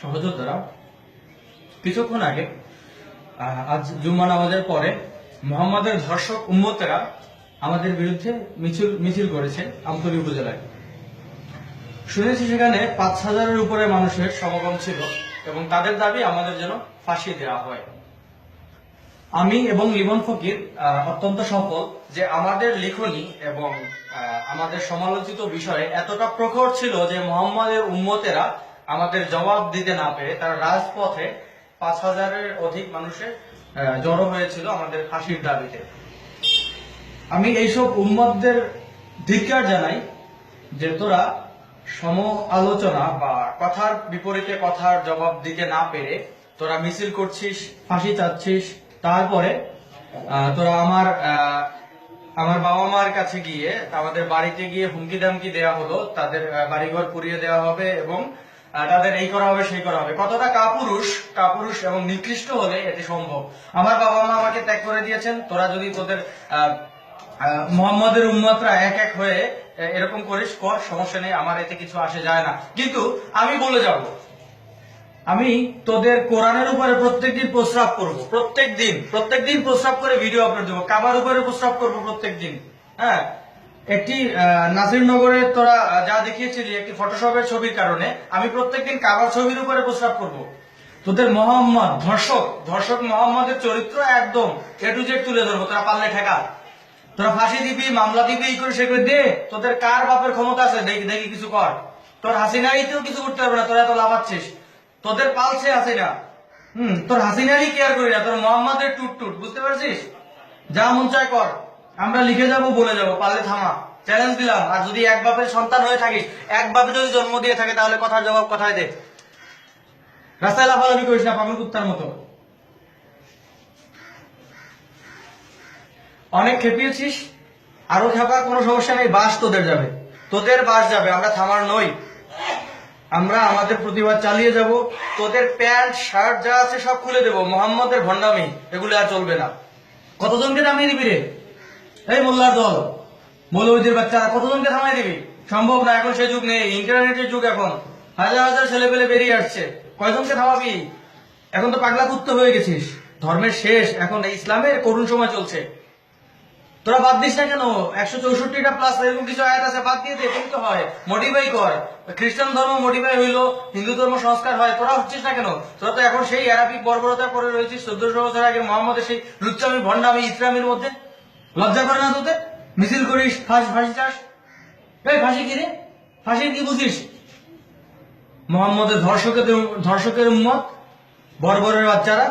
সহযোদ্ধারা কিছুক্ষণ আগে আজ জুম্মা নামাজের পরে মোহাম্মদের ধর্ষক উম্মতেরা আমাদের বিরুদ্ধে মিছিল মিছিল করেছে আমতলী উপজেলায়। শুনেছি সেখানে পাঁচ হাজারের উপরে মানুষের সমাগম ছিল এবং তাদের দাবি আমাদের যেন ফাঁসি দেওয়া হয়। আমি এবং লিমন ফকির অত্যন্ত সফল যে আমাদের লিখনি এবং আমাদের সমালোচিত বিষয়ে এতটা প্রখর ছিল যে মোহাম্মদের উম্মতেরা আমাদের জবাব দিতে না পেরে তারা রাজপথে পাঁচ হাজারের অধিক মানুষের জড়ো হয়েছিল আমাদের ফাঁসির দাবিতে। আমি এইসব উম্মতদের ধিক্কার জানাই যে তোরা সম আলোচনা বা কথার বিপরীতে কথার জবাব দিতে না পেরে তোরা মিছিল করছিস, ফাঁসি চাচ্ছিস, তারপরে তোরা আমার আমার বাবা মার কাছে গিয়ে আমাদের বাড়িতে গিয়ে হুমকি দামকি দেওয়া হলো, তাদের বাড়িঘর পুড়িয়ে দেওয়া হবে এবং তাদের এই করা হবে, সেই করা হবে। কতটা কাপুরুষ কাপুরুষ এবং নিকৃষ্ট হলে এটি সম্ভব? আমার বাবা মা আমাকে ত্যাগ করে দিয়েছেন, তোরা যদি তোদের মোহাম্মদের উম্মতরা এক এক হয়ে এরকম করিস, কর, সমস্যা নেই, আমার এতে কিছু আসে যায় না। কিন্তু আমি বলে যাব, আমি তোদের কোরআনের উপরে প্রত্যেকদিন প্রস্রাব করব, প্রত্যেকদিন প্রত্যেকদিন প্রস্রাব করে ভিডিও আপলোড দেবো। কাবার উপরে প্রস্রাব করব প্রত্যেকদিন হ্যাঁ? একটি আহ, নাসিরনগরে তোরা যা দেখিয়েছিলি একটি ফটোশপের ছবির কারণে আমি প্রত্যেকদিন কাবার ছবির উপরে প্রস্রাব করব। তোদের মোহাম্মদ ধর্ষক ধর্ষক মোহাম্মদের চরিত্র একদম এ টু তুলে ধরবো তোরা পারলে ঠেকা। তোরা ফাঁসি দিবি মামলা দিবি এই করে সে করে দে তোদের কার বাপের ক্ষমতা আছে দেখি দেখি কিছু কর। তোর হাসিনারিতেও কিছু করতে পারবে না তোরা এত লাফাচ্ছিস। তোদের পালছে হাসিনা। হুম তোর হাসিনারই কেয়ার করি না তোর মোহাম্মদের টুট টুট বুঝতে পারছিস? যা মন চায় কর। আমরা লিখে যাব, বলে যাব, পারলে থামা। চ্যালেঞ্জ দিলাম। আর যদি এক বাপের সন্তান হয়ে থাকিস, এক বাপে যদি জন্ম দিয়ে থাকে, তাহলে কথার জবাব কথায় দে? রাস্তায় লাফালাফি করিস না, পাগল কুত্তার মতো। অনেক খেপিয়েছিস, আরও খেপা কোনো সমস্যা নেই, বাস তোদের যাবে। তোদের বাস যাবে, আমরা থামার নই। আমরা আমাদের প্রতিবাদ চালিয়ে যাব। তোদের প্যান্ট, শার্ট যা আছে সব খুলে দেবো। মোহাম্মদের ভণ্ডামি, এগুলো আর চলবে না। কতজনকে নামিয়ে দিবি রে? এই মোল্লার দল মৌলবীদের বাচ্চারা কতজনকে থামাই দিবি? সম্ভব না, এখন সে যুগ নেই, ইন্টারনেটের যুগ এখন। হাজার হাজার ছেলে পেলে বেরিয়ে আসছে, কয়জনকে থামাবি? এখন তো পাগলা কুত্ত হয়ে গেছিস। ধর্মের শেষ, এখন ইসলামের করুণ সময় চলছে। তোরা বাদ দিস না কেন? একশো চৌষট্টিটা প্লাস এরকম কিছু আয়াত আছে, বাদ দিয়ে দে তো হয়। মডিফাই কর। খ্রিস্টান ধর্ম মডিফাই হইল, হিন্দু ধর্ম সংস্কার হয়, তোরা হচ্ছিস না কেন? তোরা তো এখন সেই অ্যারাবিক বর্বরতা করে রয়েছিস, চোদ্দশো বছর আগে মোহাম্মদের সেই লুচ্চামি, ভণ্ডামি ইসলামের মধ্যে। লজ্জা করে না তোতে মিছিল করিস, ফাঁস, ফাঁসি চাস? এই ফাঁসি কিরে ফাঁসি কি বুঝিস? মোহাম্মদের ধর্ষকের ধর্ষকের উম্মত? বর্বরের বাচ্চারা?